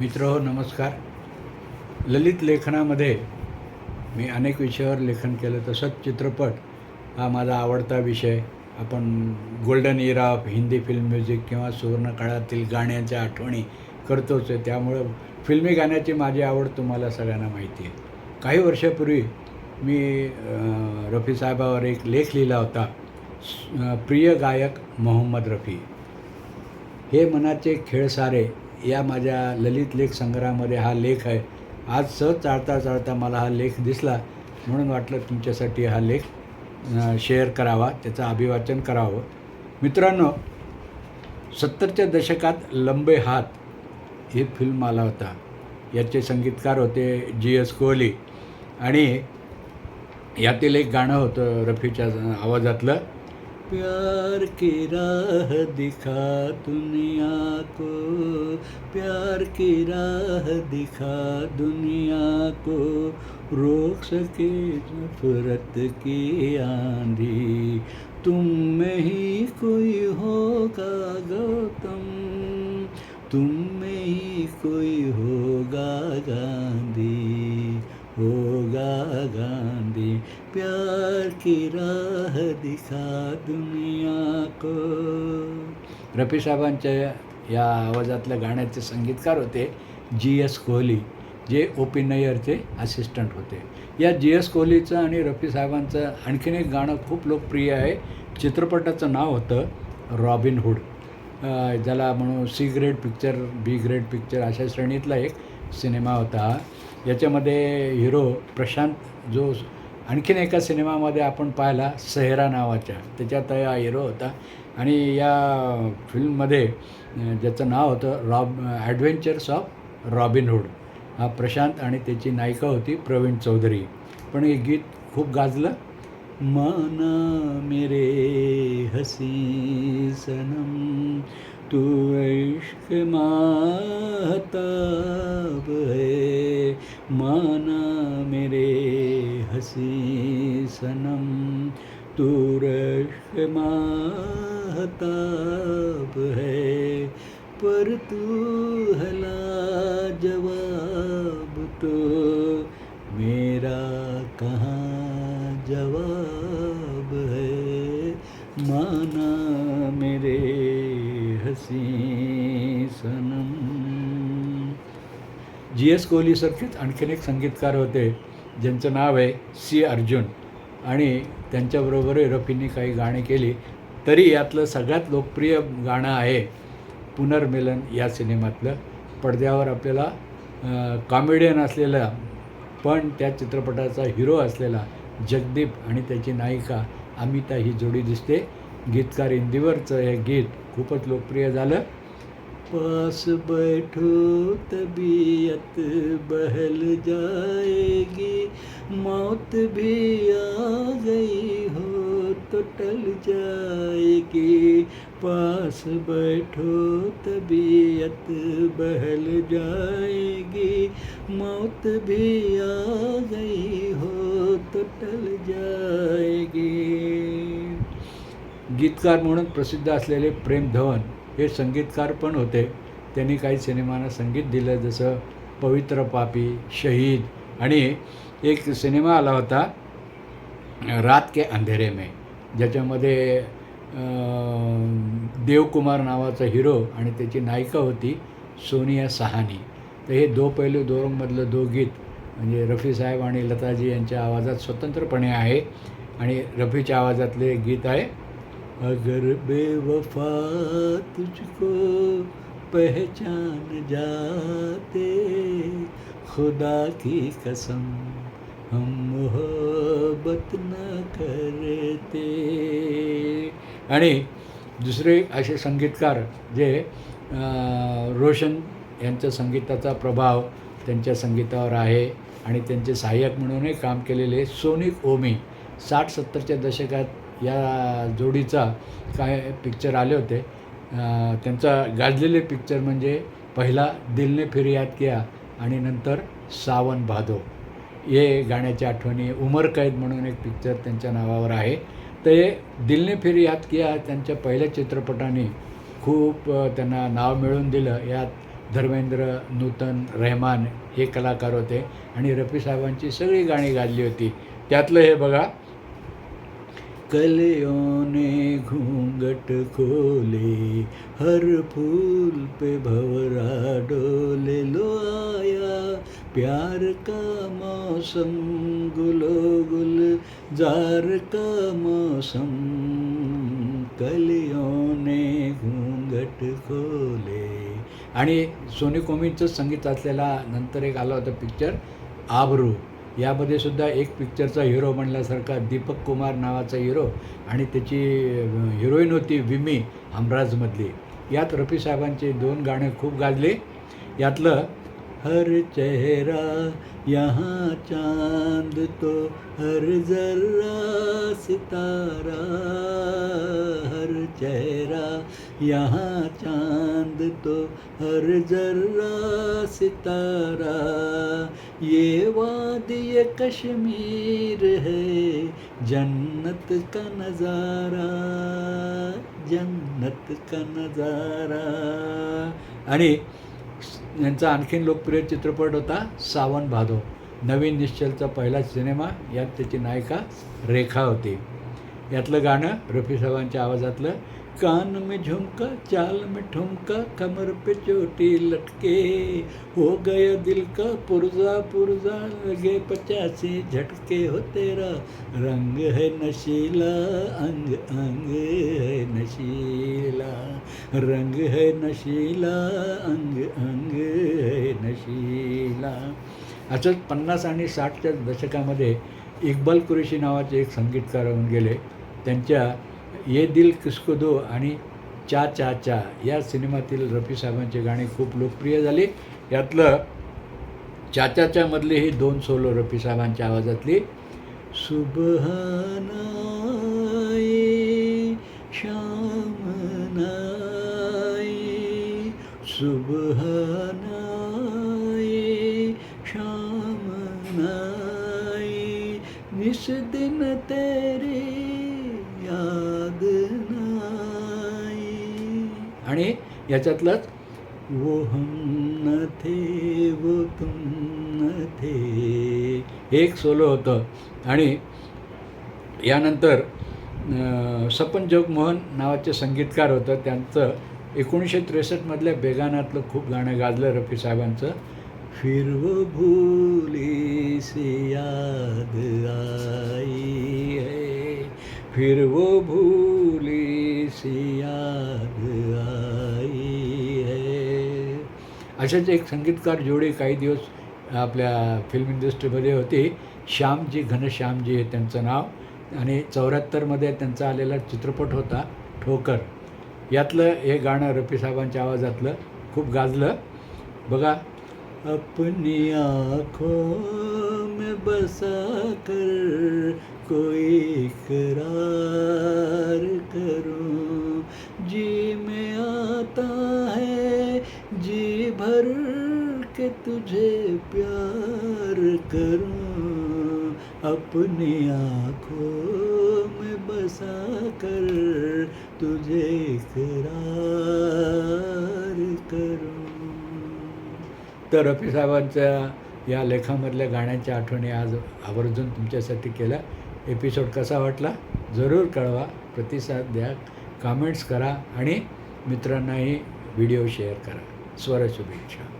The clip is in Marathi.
मित्र हो नमस्कार. ललित लेखनामध्ये मी अनेक विषयावर लेखन केलं तसंच चित्रपट हा माझा आवडता विषय. आपण golden era of Hindi film music किंवा सुवर्णकाळातील गाण्याच्या गाण्यांच्या आठवणी करतोच आहे. त्यामुळं फिल्मी गाण्याची माझी आवड तुम्हाला सगळ्यांना माहिती आहे. काही वर्षापूर्वी मी रफी साहेबावर एक लेख लिहिला होता. प्रिय गायक मोहम्मद रफी. हे मनाचे खेळ सारे या माझ्या ललित लेख संग्रहामध्ये हा लेख आहे. आज सहज चाळता चाळता मला हा लेख दिसला. म्हणून वाटलं तुमच्यासाठी हा लेख शेअर करावा त्याचं अभिवाचन करावं. मित्रांनो सत्तरच्या दशकात लंबे हात हे फिल्म आला होता. याचे संगीतकार होते जी एस कोहली आणि यातील एक गाणं होतं रफीच्या आवाजातलं. प्यार की राह दिखा दुनिया को प्यार की राह दिखा दुनिया को। रोक सके नफरत की आंधी तुम में ही कोई होगा गौतम। तुम में ही कोई होगा गांधी होगा गांधी। प्यार की राह दिखा दुनिया को। रफी साहेबांच्या या आवाजातल्या गाण्याचे संगीतकार होते जी एस कोहली जे ओ पी नय्यरचे असिस्टंट होते. या जी एस कोहलीचं आणि रफी साहेबांचं आणखीन एक गाणं खूप लोकप्रिय आहे. चित्रपटाचं नाव होतं रॉबिन हुड. ज्याला म्हणू C grade picture B grade picture अशा श्रेणीतला एक सिनेमा होता याच्यामध्ये हिरो प्रशांत जो आणखीन एका सिनेमामध्ये आपण पाहिला सहेरा नावाच्या. त्याच्यात हा हिरो होता. आणि या फिल्ममध्ये ज्याचं नाव होतं रॉब ॲडव्हेंचर्स ऑफ रॉबिनहूड हा प्रशांत आणि त्याची नायिका होती प्रवीण चौधरी. पण हे गीत खूप गाजलं. मन मेरे हसी सनम तू ऐश्क माता इश्क माहताब है पर तू हला जवाब तो। मेरा कहाँ जवाब है? माना मेरे हसी सनम। जी एस कोहलीसारखेच आणखीन एक संगीतकार होते ज्यांचं नाव आहे सी अर्जुन. आणि त्यांच्याबरोबरही रफींनी काही गाणी केली तरी यातलं सगळ्यात लोकप्रिय गाणं आहे पुनर्मिलन या सिनेमातलं. पडद्यावर आपल्याला कॉमेडियन असलेला पण त्या चित्रपटाचा हिरो असलेला जगदीप आणि त्याची नायिका अमिता ही जोडी दिसते. गीतकार इंदिवरचं हे गीत खूपच लोकप्रिय झालं. पास बैठो तबीयत बहल जाएगी। मौत भी आ गई हो तो टल जाएगी। पास बैठो तबीयत बहल जाएगी। मौत भी आ गई हो तो टल जाएगी। गीतकार म्हणून प्रसिद्ध असलेले प्रेम धवन हे संगीतकार पण होते. त्यांनी काही सिनेमांना संगीत दिलं जसं पवित्र पापी शहीद आणि एक सिनेमा आला होता रात के अंधेरे में ज्याच्यामध्ये देवकुमार नावाचा हिरो आणि त्याची नायिका होती सोनिया सहानी. तर हे दो पैलू दोरंगमधलं दो गीत म्हणजे रफी साहेब आणि लताजी यांच्या आवाजात स्वतंत्रपणे आहे आणि रफीच्या आवाजातले गीत आहे. अगर बेवफा तुझको पहचान जाते खुदा की कसम हम मोहब्बत न करते। आणि दुसरे असे संगीतकार जे रोशन यांच्या संगीताचा प्रभाव त्यांच्या संगीतावर आहे आणि त्यांचे सहाय्यक म्हणूनही काम केलेले सोनिक ओमी साठ सत्तरच्या दशकात या जोडीचा काय पिक्चर आले होते. त्यांचा गाजलेले पिक्चर म्हणजे पहिला दिलने फिर याद किया आणि नंतर सावन भादो. हे गाण्याच्या आठवणी उमर कैद म्हणून एक पिक्चर त्यांच्या नावावर आहे. तर हे दिलने फिर याद किया त्यांच्या पहिल्या चित्रपटाने खूप त्यांना नाव मिळवून दिलं. यात धर्मेंद्र नूतन रहमान हे कलाकार होते आणि रफी साहेबांची सगळी गाणी गाजली होती. त्यातलं हे बघा कलियों ने घूंघट खोले हर फूल पे भवरा डोले लो आया प्यार का मौसम गुलो गुल जार का मौसम। कलियों ने घूंघट खोले। आणि सोनी कोमीचं संगीत असलेला नंतर एक आला होता पिक्चर आबरू. यामध्ये सुद्धा एक पिक्चरचा हिरो म्हणल्यासारखा दीपक कुमार नावाचा हिरो आणि त्याची हिरोईन होती विमी हमराजमधली. यात रफी साहेबांचे दोन गाणे खूप गाजले. यातलं हर चेहरा यहाँ चांद तो हर जर्रा सितारा हर चेहरा यहाँ चांद तो हर जर्रा सितारा ये वादिय कश्मीर है जन्नत का नज़ारा जन्नत का नज़ारा. आणि यांचा आणखीन लोकप्रिय चित्रपट होता सावन भादो नवीन निश्चलचा पहिला सिनेमा यात त्याची नायिका रेखा होती. यातलं गाणं रफी साहेबांच्या आवाजातलं कान में झुमका चाल में ठुमका कमर पे चोटी लटके। हो गया दिल का पुरजा पुरजा लगे पचासी झटके हो तेरा। रंग है नशीला अंग अंग है नशीला। रंग है नशीला अंग अंग है नशीला। असंच पन्नास आणि साठच्या दशकामध्ये इक्बाल कुरेशी नावाचे एक संगीतकार होऊन गेले. त्यांच्या ये दिल किसको दो आणि चा चा चा या सिनेमातील रफी साहेबांचे गाणे खूप लोकप्रिय झाले. यातलं चाचाच्या मधले दोन सोलो रफी साहेबांच्या आवाजातली. सुबहानाई श्यामनाई सुबहानाई श्यामनाई निस दिन तेरी याद नाई आणि याच्यातलंच वो हम न थे वो तुम न थे. एक सोलो होतं. आणि यानंतर सपन जोगमोहन नावाचे संगीतकार होतं. त्यांचं एकोणीसशे त्रेसष्टमधल्या बेगानातलं खूप गाणं गाजलं रफी साहेबांचं. फिर वो भूली सी याद आई है फिर वो भूली सी याद आई है। अशाच एक संगीतकार जोडी काही दिवस आपल्या फिल्म इंडस्ट्रीमध्ये होती. श्यामजी घनश्यामजी हे त्यांचं नाव. आणि चौऱ्याहत्तरमध्ये त्यांचा आलेला चित्रपट होता ठोकर. यातलं हे गाणं रफी साहेबांच्या आवाजातलं खूप गाजलं. बघा अपनी आखो बसा कर कोई इकरार करूँ। जी में आता है, जी भर के तुझे प्यार करूँ। अपनी आँखों में बसा कर तुझे इकरार करूँ। तर साहेबांच्या या लेखामधल्या गाण्यांच्या आठवणी आज आवर्जून तुमच्यासाठी केल्या. एपिसोड कसा वाटला? जरूर कळवा. प्रतिसाद द्या. कमेंट्स करा आणि मित्रांनाही व्हिडिओ शेअर करा. स्वर शुभेच्छा